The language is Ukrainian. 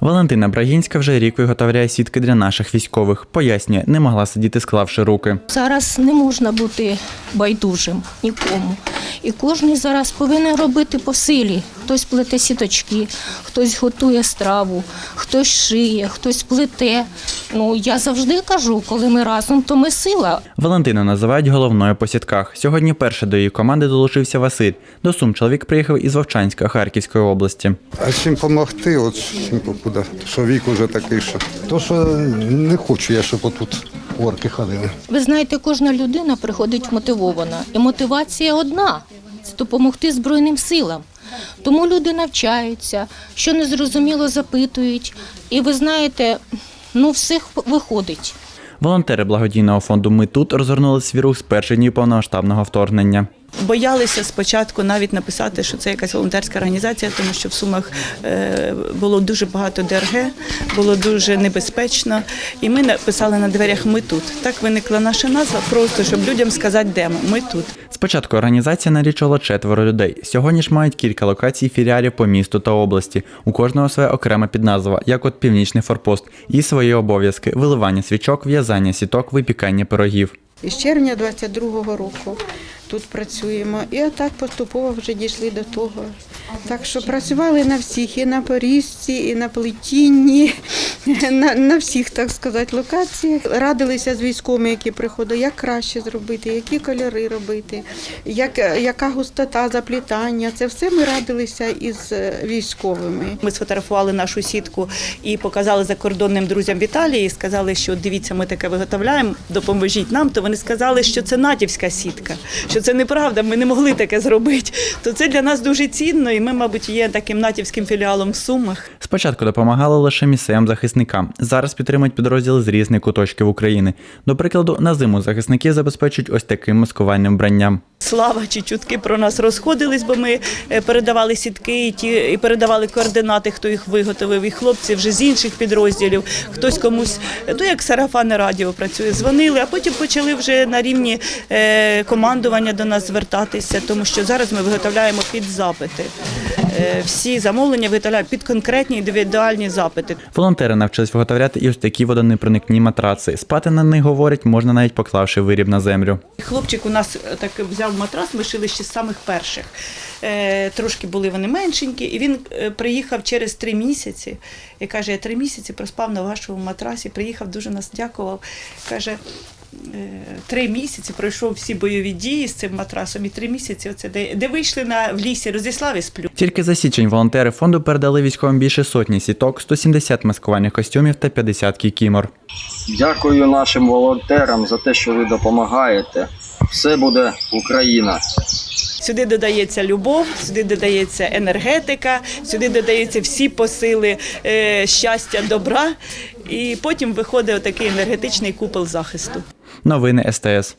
Валентина Брагінська вже рік виготовляє сітки для наших військових. Пояснює, не могла сидіти, склавши руки. Зараз не можна бути байдужим нікому. І кожен зараз повинен робити по силі. Хтось плете сіточки, хтось готує страву, хтось шиє, хтось плете. Ну я завжди кажу, коли ми разом, то ми сила. Валентину називають головною по сітках. Сьогодні перше до її команди долучився Василь. До Сум чоловік приїхав із Вовчанська Харківської області. А чим допомогти, от чим покуди, що вік уже такий, що. То, що не хочу я, щоб отут орки ходили. Ви знаєте, кожна людина приходить мотивована. І мотивація одна це допомогти Збройним силам. Тому люди навчаються, що незрозуміло запитують. І ви знаєте, ну всіх виходить. Волонтери благодійного фонду Ми тут розгорнули свій рух з перших днів повномасштабного вторгнення. Боялися спочатку навіть написати, що це якась волонтерська організація, тому що в Сумах е, було дуже багато ДРГ, було дуже небезпечно. І ми написали на дверях Ми тут. Так виникла наша назва, просто щоб людям сказати, де ми. Ми тут. Спочатку організація налічувала четверо людей. Сьогодні ж мають кілька локацій філіалів по місту та області. У кожного своя окрема підназва, як от північний форпост, і свої обов'язки: виливання свічок, в'язання сіток, випікання пирогів. Із червня 22-го року тут працюємо. І отак поступово вже дійшли до того. Так що працювали на всіх, і на порізці, і на плетінні, на, на всіх, так сказати, локаціях. Радилися з військовими, які приходили, як краще зробити, які кольори робити, як, яка густота заплітання. Це все ми радилися із е, військовими. Ми сфотографували нашу сітку і показали закордонним друзям в Італії. І сказали, що дивіться, ми таке виготовляємо, допоможіть нам. То вони сказали, що це натівська сітка, що це неправда, ми не могли таке зробити. То це для нас дуже цінно, і ми, мабуть, є таким натівським філіалом в Сумах. Спочатку допомагали лише місцевим захисникам. Зараз підтримують підрозділи з різних куточків України. До прикладу, на зиму захисники забезпечують ось таким маскувальним вбранням. Слава чи чутки про нас розходились, бо ми е, передавали сітки і ті і передавали координати, хто їх виготовив. І хлопці вже з інших підрозділів. Хтось комусь е, то як сарафанне радіо працює. Дзвонили, а потім почали вже на рівні е, командування до нас звертатися, тому що зараз ми виготовляємо під запити. Е, Всі замовлення виготовляємо під конкретні індивідуальні запити. Волонтери навчились виготовляти і ось такі водонепроникні матраци. Спати на них говорять, можна навіть поклавши виріб на землю. Хлопчик у нас е, так взяв матрас, ми шили ще з самих перших. Е, трошки були вони меншенькі, і він приїхав через три місяці і каже: я три місяці проспав на вашому матрасі. Приїхав, дуже нас дякував. Каже. «Е, Три місяці пройшов всі бойові дії з цим матрасом, і три місяці оце де, де вийшли на в лісі, розіслав і сплю. Тільки за січень волонтери фонду передали військовим більше сотні сіток, 170 маскувальних костюмів та 50 кікімор. Дякую нашим волонтерам за те, що ви допомагаєте. Все буде Україна. Сюди додається любов, сюди додається енергетика, сюди додаються всі посили е, щастя, добра, і потім виходить отакий енергетичний купол захисту. Новини СТС.